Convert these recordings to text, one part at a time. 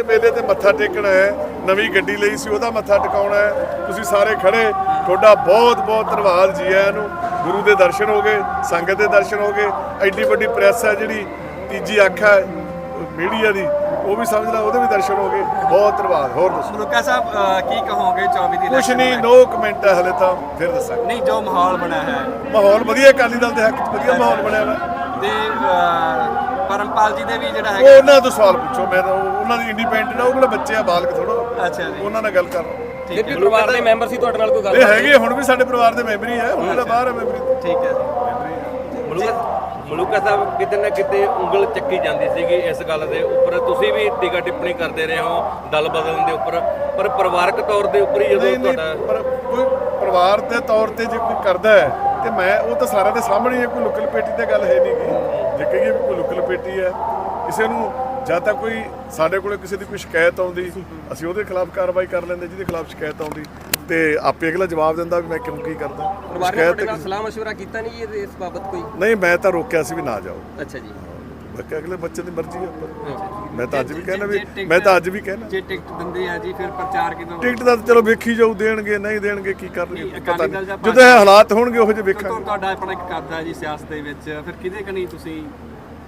ਦੇ ਮੇਲੇ ਤੇ ਮੱਥਾ ਟੇਕਣਾ ਹੈ ਨਵੀਂ ਗੱਡੀ ਲਈ ਸੀ ਉਹਦਾ ਮੱਥਾ ਟਿਕਾਉਣਾ ਹੈ। ਤੁਸੀਂ ਸਾਰੇ ਖੜੇ। ਤੁਹਾਡਾ ਬਹੁਤ ਬਹੁਤ ਧੰਨਵਾਦ ਜੀ ਆਇਆਂ ਨੂੰ। ਗੁਰੂ ਦੇ ਦਰਸ਼ਨ ਹੋ ਗਏ ਸੰਗਤ ਦੇ ਦਰਸ਼ਨ ਹੋ ਗਏ। ਐਡੀ ਵੱਡੀ ਪ੍ਰੈਸ ਹੈ ਜਿਹੜੀ ਤੀਜੀ ਅੱਖ ਹੈ ਮੀਡੀਆ ਦੀ ਉਹ ਵੀ ਸਮਝ ਲਾ ਉਹਦੇ ਵੀ ਦਰਸ਼ਨ ਹੋ ਗਏ। ਬਹੁਤ ਧੰਨਵਾਦ ਹੋਰ ਦੱਸੋ। ਮਲੂਕਾ ਸਾਹਿਬ ਕੀ ਕਹੋਗੇ 24 ਦੀ ਕੁਛ ਨਹੀਂ ਨੂੰ ਕਮੈਂਟ ਹੈ ਹਲੇ ਤਾਂ ਫਿਰ ਦੱਸਾਂਗੇ। ਨਹੀਂ ਜੋ ਮਾਹੌਲ ਬਣਿਆ ਹੈ। ਮਾਹੌਲ ਵਧੀਆ ਅਕਾਲੀ ਦਲ ਦੇ ਹੱਕ ਵਧੀਆ ਮਾਹੌਲ ਬਣਿਆ ਵਾ। ਤੇ ਪਰਮਪਾਲ ਜੀ ਦੇ ਵੀ ਜਿਹੜਾ ਉਹ ਹੈਗਾ। ਉਹਨਾਂ ਤੋਂ ਸਵਾਲ ਪੁੱਛੋ ਮੈਂ ਤਾਂ ਉਹ- ਉਹਨਾਂ ਦੀ ਇੰਡੀਪੈਂਡੈਂਟ ਆ ਉਹ ਕਿਹੜਾ ਬੱਚੇ ਆ ਬਾਲਕ ਥੋੜੋ ਅੱਛਾ ਜੀ। ਉਹਨਾਂ ਨਾਲ ਗੱਲ ਕਰ। ਠੀਕ ਹੈ। ਪਰਿਵਾਰ ਦੇ ਮੈਂਬਰ ਸੀ ਤੁਹਾਡੇ ਨਾਲ ਕੋਈ ਗੱਲ ਇਹ ਹੈਗੇ ਹੁਣ ਵੀ ਸਾਡੇ ਪਰਿਵਾਰ ਦੇ ਮੈਂਬਰ ਹੀ ਹੈ ਹੁਣ ਜਿਹੜਾ ਬਾਹਰ ਹੈ ਮੈਂਬਰ। ਠੀਕ ਹੈ। ਮਲੂਕਾ ਮਲੂਕਾ ਸਾਹਿਬ ਕਿਤੇ ਨਾ ਕਿਤੇ ਉਂਗਲ ਚੱਕੀ ਜਾਂਦੀ ਸੀਗੀ ਇਸ ਗੱਲ ਦੇ ਉੱਪਰ। ਤੁਸੀਂ ਵੀ ਟੀਕਾ ਟਿੱਪਣੀ ਕਰਦੇ ਰਹੇ ਹੋ ਦਲ ਬਦਲਣ ਦੇ ਉੱਪਰ। ਪਰ ਪਰਿਵਾਰਕ ਤੌਰ ਦੇ ਉੱਪਰ ਹੀ ਜਦੋਂ ਨਹੀਂ ਨਹੀਂ ਤੁਹਾਡਾ ਪਰ ਕੋਈ ਪਰਿਵਾਰ ਦੇ ਤੌਰ ਤੇ ਜੇ ਕੋਈ ਕਰਦਾ ਹੈ ਤੇ ਮੈਂ ਉਹ ਤਾਂ ਸਾਰਿਆਂ ਦੇ ਸਾਹਮਣੇ ਹੀ ਹੈ ਕੋਈ ਲੁਕਲ ਪੇਟੀ ਤੇ ਗੱਲ ਹੈ ਨਹੀਂ ਗੀ ਜੇ ਕਹੀਏ ਵੀ ਕੋਈ ਲੁਕਲ ਪੇਟੀ ਹੈ ਕਿਸੇ ਨੂੰ ਜਾਂ ਤਾਂ ਕੋਈ ਸਾਡੇ ਕੋਲੇ ਕਿਸੇ ਦੀ ਕੋਈ ਸ਼ਿਕਾਇਤ ਆਉਂਦੀ ਅਸੀਂ ਉਹਦੇ ਖਿਲਾਫ ਕਾਰਵਾਈ ਕਰ ਲੈਂਦੇ ਜਿਹਦੇ ਖਿਲਾਫ ਸ਼ਿਕਾਇਤ ਆਉਂਦੀ ਤੇ ਆਪੇ ਅਗਲਾ ਜਵਾਬ ਦਿੰਦਾ ਵੀ ਮੈਂ ਕਿਉਂ ਕੀ ਕਰਦਾ ਪਰਿਵਾਰ ਨੇ ਸ਼ਿਕਾਇਤ ਤੁਹਾਡੇ ਨਾਲ ਤੇ- ਸਲਾਹ مشورہ ਕੀਤਾ ਨਹੀਂ ਇਹ ਇਸ ਬਾਬਤ ਕੋਈ ਨਹੀਂ ਮੈਂ ਤਾਂ ਰੋਕਿਆ ਸੀ ਵੀ ਨਾ ਜਾਓ ਅੱਛਾ ਜੀ ਕਿਹਾ ਅਗਲੇ ਬੱਚੇ ਦੀ ਮਰਜ਼ੀ ਹੈ ਮੈਂ ਤਾਂ ਅੱਜ ਵੀ ਜੇ- ਕਹਿਣਾ ਜੇ ਵੀ ਮੈਂ ਤਾਂ ਅੱਜ ਵੀ ਕਹਿਣਾ। ਜੇ ਟਿਕਟ ਦਿੰਦੇ ਆ ਜੀ ਫਿਰ ਪ੍ਰਚਾਰ ਕਿਦੋਂ ਟਿਕਟ ਦਾ ਚਲੋ ਵੇਖੀ ਜਾਊ ਦੇਣਗੇ ਨਹੀਂ ਦੇਣਗੇ ਕੀ ਕਰਨਗੇ ਪਤਾ ਨਹੀਂ। ਜਾਂ ਜਦੋਂ ਇਹ ਹਾਲਾਤ ਹੋਣਗੇ ਉਹੋ ਜਿਹੇ ਵੇਖਾਂਗੇ। ਤੁਹਾਡਾ ਆਪਣਾ ਇੱਕ ਕਰਦਾ ਜੀ ਸਿਆਸਤ ਦੇ ਵਿੱਚ। ਫਿਰ ਕਿਹਦੇ ਕਨੀ ਤੁਸੀਂ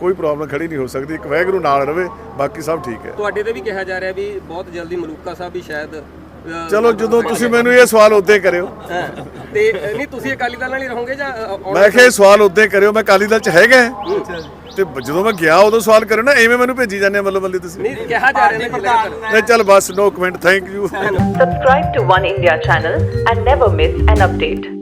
ਕੋਈ ਪ੍ਰੋਬਲਮ ਖੜੀ ਨਹੀਂ ਹੋ ਸਕਦੀ ਇੱਕ ਵੈਗਰੂ ਨਾਲ ਰਵੇ ਬਾਕੀ ਸਭ ਠੀਕ ਹੈ। ਤੁਹਾਡੇ ਤੇ ਵੀ ਕਿਹਾ ਜਾ ਰਿਹਾ ਵੀ ਬਹੁਤ ਜਲਦੀ ਮਲੂਕਾ ਸਾਹਿਬ ਵੀ ਸ਼ਾਇਦ ਚਲੋ ਜਦੋਂ ਤੁਸੀਂ ਮੈਨੂੰ ਇਹ ਸਵਾਲ ਉਦੋਂ ਹੀ ਕਰਿਓ। ਤੇ ਨਹੀਂ ਤੁਸੀਂ ਅਕਾਲੀ ਦਲ ਨਾਲ ਹੀ ਰਹੋਗੇ ਜਾਂ ਮੈਂ ਕਿਹਾ ਇਹ ਸਵਾਲ ਉਦੋਂ ਹੀ ਕਰਿਓ ਮੈਂ ਅਕਾਲੀ ਦਲ ਚ ਹੈਗਾ। ਹੈ। ਤੇ ਜਦੋਂ ਮੈਂ ਗਿਆ ਉਦੋਂ ਸਵਾਲ ਕਰਿਓ ਨਾ ਐਵੇਂ ਮੈਨੂੰ ਭੇਜੀ ਜਾਂਦੇ ਆ ਮੱਲੋ ਮੱਲੀ ਤੁਸੀਂ। ਨਹੀਂ ਕਿਹਾ ਜਾ ਰਿਹਾ ਨਾ ਨਹੀਂ ਚੱਲ ਬਸ no comment thank you Subscribe to One India channel and never miss an update.